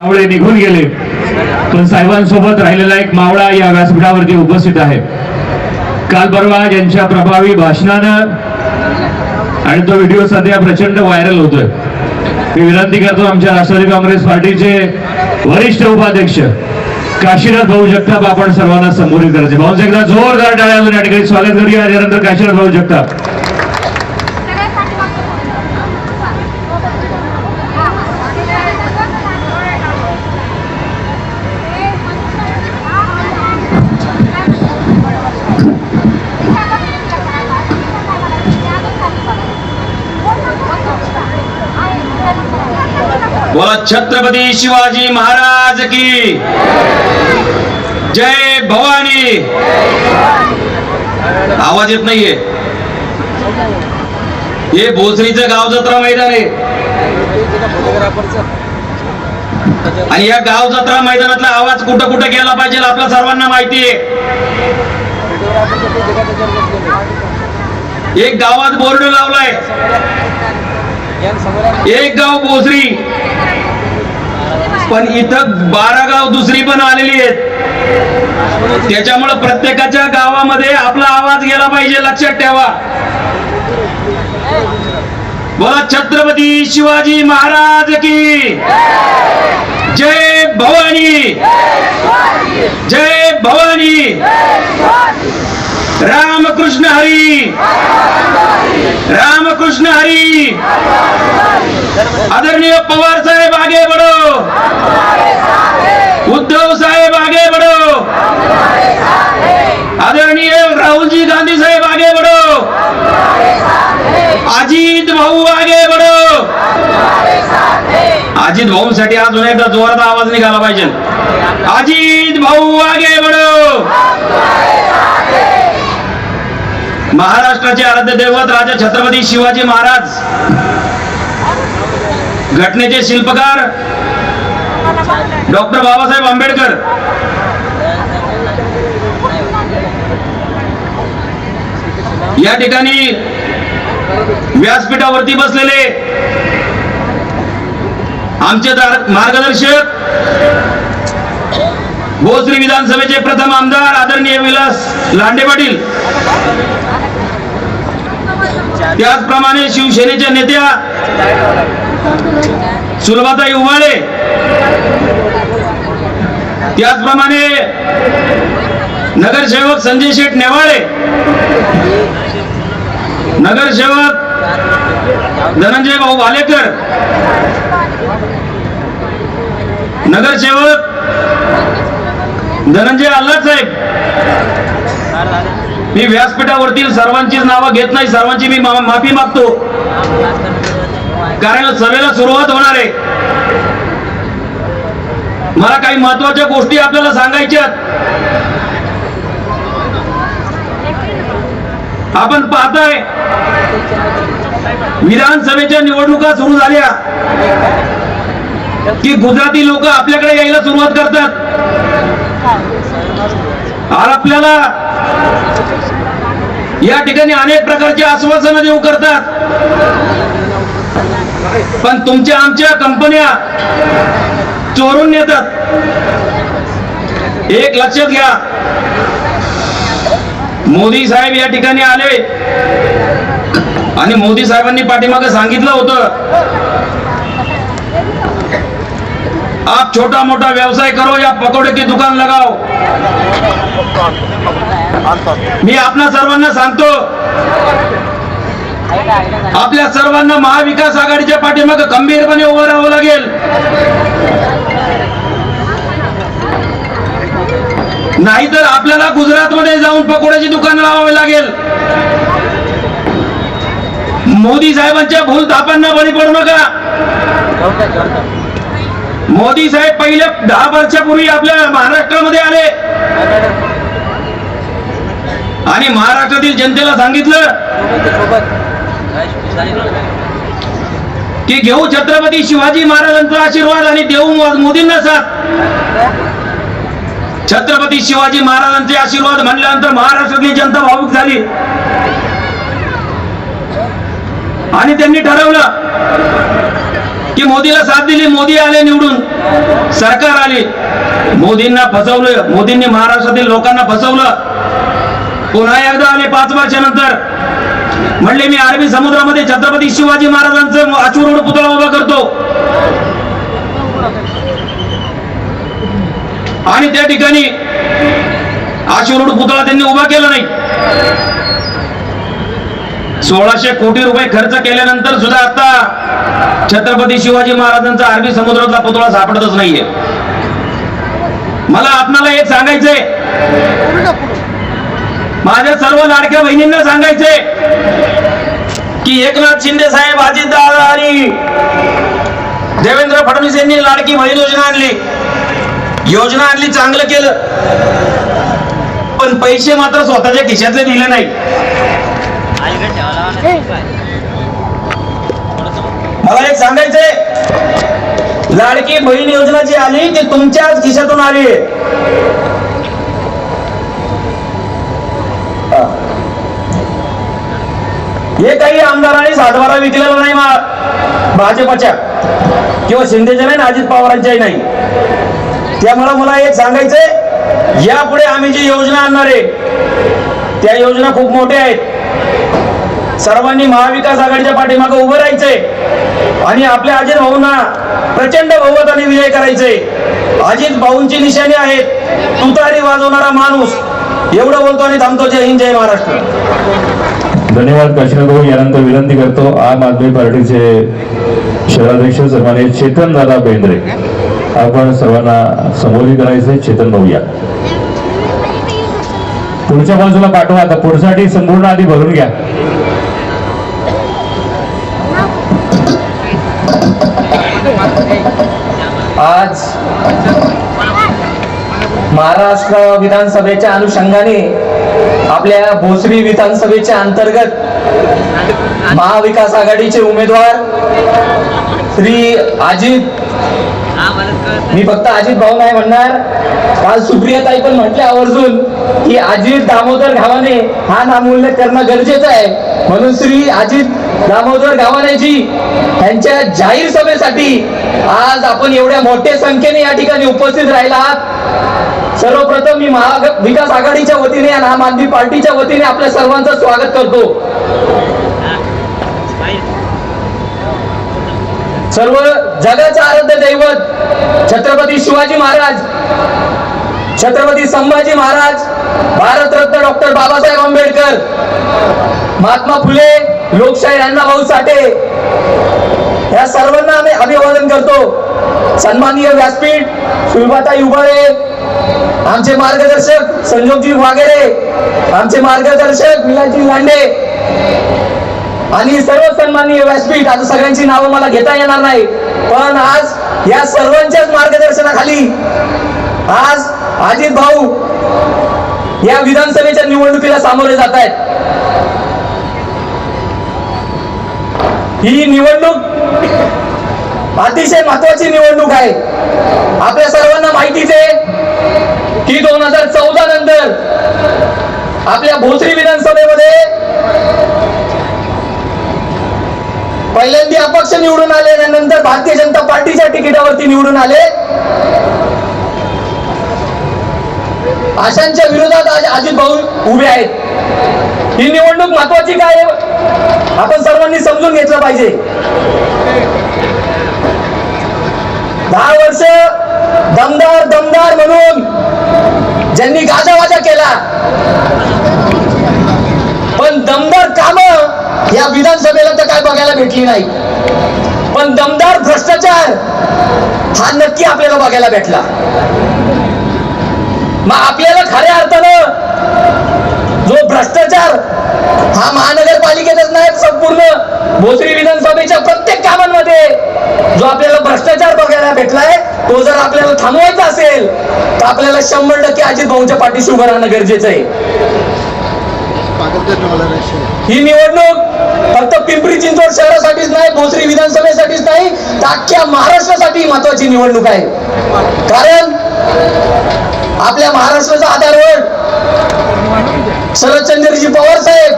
मावळे निघून गेले. पण साहेबांसोबत राहिलेला एक मावळा या व्यासपीठावरती उपस्थित आहे. काल परवा ज्यांच्या प्रभावी भाषणानं आणि तो व्हिडिओ सध्या प्रचंड व्हायरल होतोय. मी विनंती करतो आमच्या राष्ट्रवादी काँग्रेस पार्टीचे वरिष्ठ उपाध्यक्ष काशीनाथ भाऊ जगताप आपण सर्वांना संबोधित करायचे भाऊ एकदा जोरदार टाळ्या या ठिकाणी. स्वागत करूया. त्यानंतर काशीनाथ भाऊ जगताप. बोला छत्रपती शिवाजी महाराज की. जय भवानी. आवाज येत नाहीये. हे भोसरीचं गाव जत्रा मैदान आहे. आणि या गाव जत्रा मैदानातला आवाज कुठं कुठं गेला पाहिजे आपल्या सर्वांना माहिती आहे. एक गावात बोर्ड लावलाय. एक गाव भोसरी पण इथं बारा गाव दुसरी पण आलेली आहेत. त्याच्यामुळे प्रत्येकाच्या गावामध्ये आपला आवाज गेला पाहिजे लक्षात ठेवा. बोला छत्रपती शिवाजी महाराज की जय भवानी. जय भवानी. रामकृष्ण हरी! रामकृष्ण हरी! आदरणीय पवार साहेब आगे बडो उद्धव साहेब आगे बडो आदरणीय राहुलजी गांधी साहेब आगे बडो अजित भाऊ आगे बडो अजित भाऊंसाठी अजून एकदा जोरात आवाज निघाला पाहिजे. अजित भाऊ आगे बडो महाराष्ट्राचे आराध्य दैवत राजा छत्रपती शिवाजी महाराज. घटनेचे शिल्पकार डॉक्टर बाबासाहेब आंबेडकर. या ठिकाणी व्यासपीठावरती बसलेले आमचे मार्गदर्शक भोसरी विधानसभेचे प्रथम आमदार आदरणीय विलास लांडे पाटील. त्याचप्रमाणे शिवसेनेच्या नेत्या सुलभाताई उभाळे त्याचप्रमाणे नगरसेवक संजय शेठ नेवाळे नगरसेवक धनंजय भाऊ भालेकर नगरसेवक धनंजय आल्हाद साहेब मी व्यासपीठावरतील सर्वांचीच नावं घेत नाही सर्वांची मी मा- माफी मागतो. कारण सभेला सुरुवात होणार आहे. मला काही महत्त्वाच्या गोष्टी आपल्याला सांगायच्या आपण पाहताय विधानसभेच्या निवडणुका सुरू झाल्या. की गुजराती लोक आपल्याकडे यायला सुरुवात करतात. आज आपल्याला या ठिकाणी अनेक प्रकारचे आश्वासनं देऊ करतात. पण तुमच्या आमच्या कंपन्या चोरून नेतात. एक लक्षात घ्या. मोदी साहेब या ठिकाणी आले. आणि मोदी साहेबांनी पाठीमागे सांगितलं होतं. आप छोटा मोठा व्यवसाय करो या पकोडे की दुकान लगाओ। मी आपल्या सर्वांना सांगतो आपल्या सर्वांना महाविकास आघाडीच्या पाठीमागे खंबीरपणे उभं राहावं लागेल. नाहीतर आपल्याला गुजरातमध्ये जाऊन पकोड्याची दुकान लावावी लागेल. मोदी साहेबांच्या भूल थापांना बळी पडू नका. मोदी साहेब पहिल्या दहा वर्षापूर्वी आपल्या महाराष्ट्रामध्ये आले. आणि महाराष्ट्रातील जनतेला सांगितलं की घेऊ छत्रपती शिवाजी महाराजांचा आशीर्वाद आणि देऊ मोदींना साथ. छत्रपती शिवाजी महाराजांचे आशीर्वाद म्हणल्यानंतर महाराष्ट्रातली जनता भावूक झाली. आणि त्यांनी ठरवलं की मोदीला साथ दिली मोदी आले निवडून. सरकार आली. मोदींना फसवलं मोदींनी महाराष्ट्रातील लोकांना फसवलं. पुन्हा एकदा आले पाच वर्षानंतर म्हणले मी अरबी समुद्रामध्ये छत्रपती शिवाजी महाराजांचं अचूरोड पुतळा उभा करतो. आणि त्या ठिकाणी आशिरोड पुतळा त्यांनी उभा केला नाही. सोळाशे कोटी रुपये खर्च केल्यानंतर सुद्धा आता छत्रपती शिवाजी महाराजांचा अरबी समुद्रातला पुतळा सापडतच नाहीये. मला आपणाला एक सांगायचंय. माझ्या सर्व लाडक्या बहिणींना सांगायचंय की एकनाथ शिंदे साहेब अजित आणि देवेंद्र फडणवीस यांनी लाडकी बहीण योजना आणली. योजना आणली चांगलं केलं. पण पैसे मात्र स्वतःच्या खिशातले दिले नाही. मला एक सांगायचंय. लाडकी बहीण योजना जी आली ती तुमच्याच खिशातून आली हे. काही आमदारांनी सातबारा विकलेला नाही मा- भाजपच्या. किंवा शिंदेच्या नाही अजित पवारांच्याही नाही. त्यामुळे मला एक सांगायचंय यापुढे आम्ही जी योजना आणणार आहे त्या योजना खूप मोठ्या आहेत. सर्वांनी महाविकास आघाडीच्या पाठीमागे उभं राहायचंय. आणि आपल्या अजित भाऊंना प्रचंड बहुमताने विजय करायचंय. अजित भाऊंची निशाणी आहेत. तुतारी वाजवणारा माणूस. एवढं बोलतो आणि थांबतो. जय हिंद जय महाराष्ट्र. धन्यवाद काशीनाथ भाऊ. यानंतर विनंती करतो आम आदमी पार्टीचे शहराध्यक्ष सर्वांनी चेतन दादा बेंद्रे. आपण सर्वांना संबोधित करायचे चेतन भाऊ या. पुढच्या बाजूला पाठवा. आता पुढसाठी संपूर्ण आधी भरून घ्या. आज महाराष्ट्र विधानसभेच्या अनुषंगाने आपल्या भोसरी विधानसभेच्या अंतर्गत महाविकास आघाडीचे उमेदवार श्री अजित मी फक्त अजित भाऊ नाही म्हणणार. काल सुप्रियाताई पण म्हटले आवर्जून की अजित दामोदर घावाने हा नामोल्लेख करणं गरजेचं आहे. म्हणून श्री अजित दामोदर गावानेजी यांच्या जाहीर सभेसाठी आज आपण एवढ्या मोठ्या संख्येने या ठिकाणी उपस्थित राहिला आहात सर्वप्रथम मी महा विकास आघाडीच्या वतीने आणि आम आदमी पार्टीच्या वतीने आपल्या सर्वांचं स्वागत करतो. सर्व जगाचं आराध्य दैवत छत्रपती शिवाजी महाराज छत्रपती संभाजी महाराज भारतरत्न डॉक्टर बाबासाहेब आंबेडकर महात्मा फुले लोकशाही अण्णाभाऊ साठे. या सर्वांना आम्ही अभिवादन करतो. सन्माननीय व्यासपीठ सुलभाताई उभाळे आमचे मार्गदर्शक संजोगजी वागेरे आमचे मार्गदर्शक मिलाजी लांडे आणि सर्व सन्माननीय व्यासपीठ आता सगळ्यांची नावं मला घेता येणार नाही पण आज या सर्वांच्याच मार्गदर्शनाखाली आज अजित भाऊ या विधानसभेच्या निवडणुकीला सामोरे जात आहेत. ही निवडणूक अतिशय महत्वाची निवडणूक आहे. आपल्या सर्वांना माहितीच आहे की दोन हजार चौदा नंतर आपल्या भोसरी विधानसभेमध्ये पहिल्यांदा अपक्ष निवडून आले आणि नंतर भारतीय जनता पार्टीच्या तिकिटावरती निवडून आले. अशांच्या विरोधात आज अजित भाऊ उभे आहेत. ही निवडणूक महत्वाची काय? आपण सर्वांनी समजून घेतलं पाहिजे. दहा वर्ष दमदार दमदार म्हणून ज्यांनी गाजावाजा केला. पण दमदार काम या विधानसभेला तर काय बघायला भेटली नाही. पण दमदार भ्रष्टाचार हा नक्की आपल्याला बघायला भेटला. मग आपल्याला खऱ्या अर्थानं भ्रष्टाचार हा महानगरपालिकेतच नाही संपूर्ण भोसरी विधानसभेच्या प्रत्येक कामांमध्ये जो आपल्याला भ्रष्टाचार बघायला भेटलाय तो जर आपल्याला थांबवायचा असेल तर आपल्याला शंभर टक्के अजित भाऊंच्या पाठीशी उभं राहणं गरजेचं आहे. ही निवडणूक फक्त पिंपरी चिंचवड शहरासाठीच नाही भोसरी विधानसभेसाठीच नाही तर अख्ख्या महाराष्ट्रासाठी महत्वाची निवडणूक आहे. कारण आपल्या महाराष्ट्राचा आधारवड शरदचंद्रजी पवार साहेब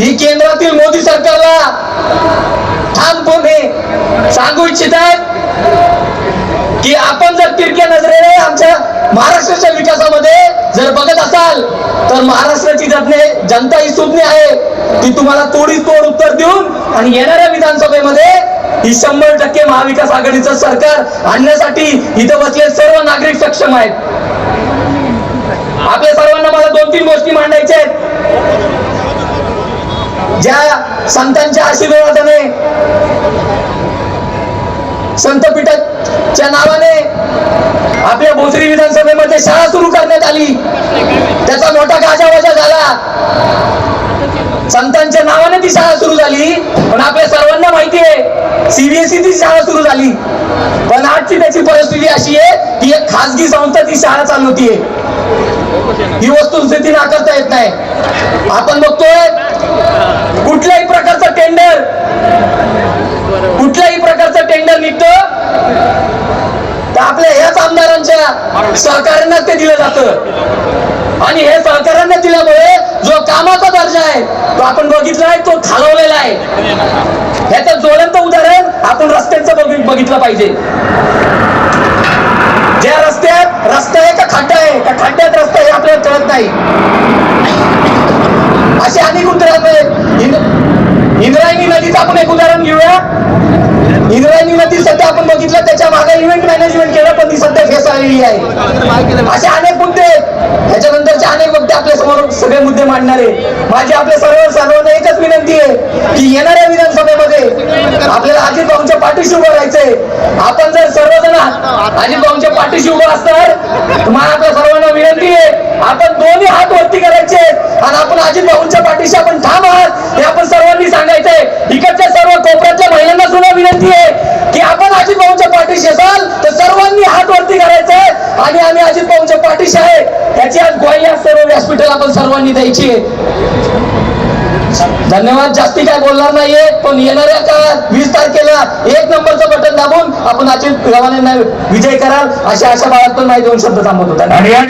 ही केंद्रातील मोदी सरकारला ठामपणे सांगू इच्छित आहेत महाराष्ट्राच्या विकासामध्ये जर बघत असाल तर महाराष्ट्राची जतने जनता ही सुज्ञ आहे. ती तुम्हाला तोडी तोड उत्तर देऊन आणि येणाऱ्या विधानसभेमध्ये ही शंभर टक्के महाविकास आघाडीचं सरकार आणण्यासाठी इथं बसले सर्व नागरिक सक्षम आहेत. आपल्या सर्वांना मला दोन तीन गोष्टी मांडायच्या आहेत. ज्या संतांच्या आशीर्वादाने संतपीठाच्या नावाने आपल्या भोसरी विधानसभेमध्ये शाळा सुरू करण्यात आली. त्याचा मोठा गाजावाजा झाला. संतांच्या नावाने ती शाळा सुरू झाली. पण आपल्या सर्वांना माहिती आहे सीबीएसई ती शाळा सुरू झाली. पण आजची त्याची परिस्थिती अशी आहे की एक खासगी संस्था ती शाळा चालवतीये ही वस्तुस्थिती नाकारता येत नाही. आपण बघतोय कुठल्याही प्रकारचं टेंडर कुठल्याही प्रकारचं टेंडर निघतं तर आपल्या ह्याच आमदारांच्या सहकार्यांना ते दिलं जातं. आणि हे सहकार्यांना दिल्यामुळे जो कामाचा दर्जा आहे तो आपण बघितला आहे तो खालवलेला आहे. ह्याचं ज्वलंत उदाहरण आपण रस्त्यांचं बघितलं पाहिजे. ज्या रस्त्यात रस्ता आहे का खड्डा आहे त्या खड्ड्यात रस्ता आहे हे आपल्याला कळत नाही असे अनेक उत्तर आहेत. इंद्रायणी नदीचं आपण एक उदाहरण घेऊया. इंद्रायणी नदी सध्या आपण बघितलं त्याच्यामागे इव्हेंट मॅनेजमेंट केलं पण ती सध्या आलेली आहे. असे अनेक मुद्दे त्याच्यानंतरचे अनेक मुद्दे आपल्यासमोर सगळे मुद्दे मांडणारे. माझी आपल्या सर्व सर्वांना एकच विनंती आहे की येणाऱ्या विधानसभेमध्ये आपल्याला अजित भाऊंच्या पाठीशी उभं राहायचंय. आपण जर सर्वजण अजित भाऊंच्या पाठीशी उभं असणार तुम्हाला आपल्या सर्वांना विनंती आहे आपण दोन्ही हात वरती करायचे आणि आपण अजित भाऊंच्या पाठीशी आपण ठाम आहात हे आपण सर्वांनी सांगायचंय इकडच्या सर्व कोपऱ्यातल्या महिलांना सुद्धा विनंती आहे की आपण अजित भाऊंच्या पाठीशी असाल तर सर्वांनी हात वरती करायचंय आणि आम्ही अजित भाऊंच्या पाठीशी आहे. त्याची आज ग्वाही सर्व व्यासपीठाला आपण सर्वांनी द्यायची आहे. धन्यवाद. जास्ती काय बोलणार नाहीये पण येणाऱ्या काळात वीस तारखेला एक नंबरचं बटन दाबून आपण अजित गव्हाने विजय कराल अशा आशा बाळात पण माहिती दोन शब्द थांबवतो.